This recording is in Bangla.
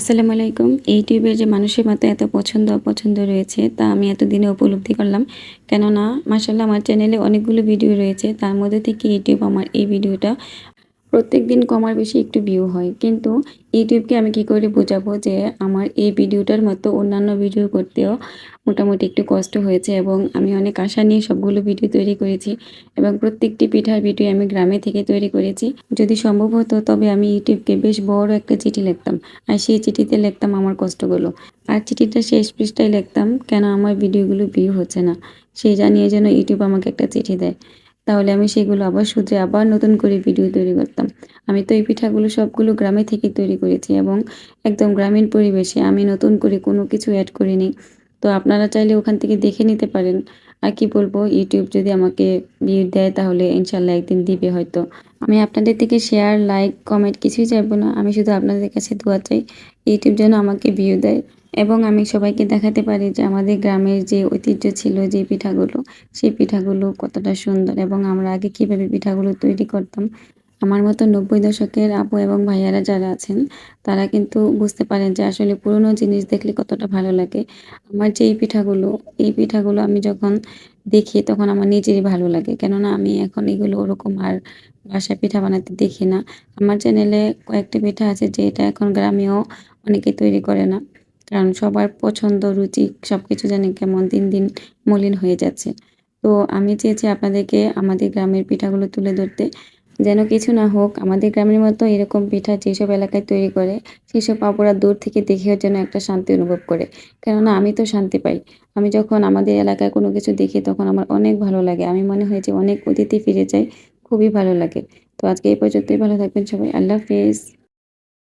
আসসালামু আলাইকুম। ইউটিউবের যে মানুষের মতো এত পছন্দ, অপছন্দ রয়েছে, তা আমি এতদিনে উপলব্ধি করলাম। কেননা মাসাল্লাহ আমার চ্যানেলে অনেকগুলো ভিডিও রয়েছে। তার মধ্যে থেকে ইউটিউব আমার এই ভিডিওটা প্রত্যেক দিন কমার বেশি একটু ভিউ হয়। কিন্তু ইউটিউবকে আমি কি করে বোঝাবো যে আমার এই ভিডিওটার মতো অন্যান্য ভিডিও করতেও মোটামুটি একটু কষ্ট হয়েছে এবং আমি অনেক আশা নিয়ে সবগুলো ভিডিও তৈরি করেছি এবং প্রত্যেকটি পিঠার ভিডিও আমি গ্রামে থেকে তৈরি করেছি। যদি সম্ভব হতো তবে আমি ইউটিউবকে বেশ বড় একটা চিঠি লিখতাম আর সেই চিঠিতে লিখতাম আমার কষ্টগুলো। আর চিঠিটা শেষ পৃষ্ঠায় লিখতাম, কেন আমার ভিডিওগুলো ভিউ হচ্ছে না? সেই জানিয়ে যেন ইউটিউব আমাকে একটা চিঠি দেয়। তাহলে আমি সেগুলো আবার শুধরে আবার নতুন করে ভিডিও তৈরি করতাম। আমি তো এই পিঠাগুলো সবগুলো গ্রামে থেকে তৈরি করেছি এবং একদম গ্রামীণ পরিবেশে আমি নতুন করে কোনো কিছু অ্যাড করিনি। তো আপনারা চাইলে ওখান থেকে দেখে নিতে পারেন। আর কি বলব ইউটিউব যদি আমাকে ভিউ দেয় তাহলে ইনশাল্লাহ একদিন দিবে হয়তো। আমি আপনাদের থেকে শেয়ার লাইক কমেন্ট কিছুই চাইব না। আমি শুধু আপনাদের কাছে দোয়া চাই ইউটিউব যেন আমাকে ভিউ দেয় এবং আমি সবাইকে দেখাতে পারি যে আমাদের গ্রামের যে ঐতিহ্য ছিল, যে পিঠাগুলো, সেই পিঠাগুলো কতটা সুন্দর এবং আমরা আগে কীভাবে পিঠাগুলো তৈরি করতাম আমার মতো নব্বই দশকের আপু এবং ভাইয়ারা যারা আছেন, তারা কিন্তু বুঝতে পারেন যে আসলে পুরনো জিনিস দেখলে কতটা ভালো লাগে। আমার যে এই পিঠাগুলো এই পিঠাগুলো আমি যখন দেখি তখন আমার নিজেরই ভালো লাগে। কেননা আমি এখন এগুলো ওরকম আর বাসায় পিঠা বানাতে দেখি না। আমার চ্যানেলে কয়েকটা পিঠা আছে যে এটা এখন গ্রামেও অনেকে তৈরি করে না। কারণ সবার পছন্দ, রুচি সব কিছু জানি কেমন দিন দিন মলিন হয়ে যাচ্ছে। তো আমি চেয়েছি আপনাদেরকে আমাদের গ্রামের পিঠাগুলো তুলে ধরতে। যেন কিছু না হোক, আমাদের গ্রামের মতো এরকম পিঠা যেসব এলাকায় তৈরি করে, সেসব আপুরা দূর থেকে দেখেও যেন একটা শান্তি অনুভব করে। কেননা আমি তো শান্তি পাই। আমি যখন আমাদের এলাকায় কোনো কিছু দেখি, তখন আমার অনেক ভালো লাগে। আমি মনে হয় যে অনেক অতিথি ফিরে যাই খুবই ভালো লাগে। তো আজকে এই পর্যন্তই। ভালো থাকবেন সবাই। আল্লাহ হাফিজ।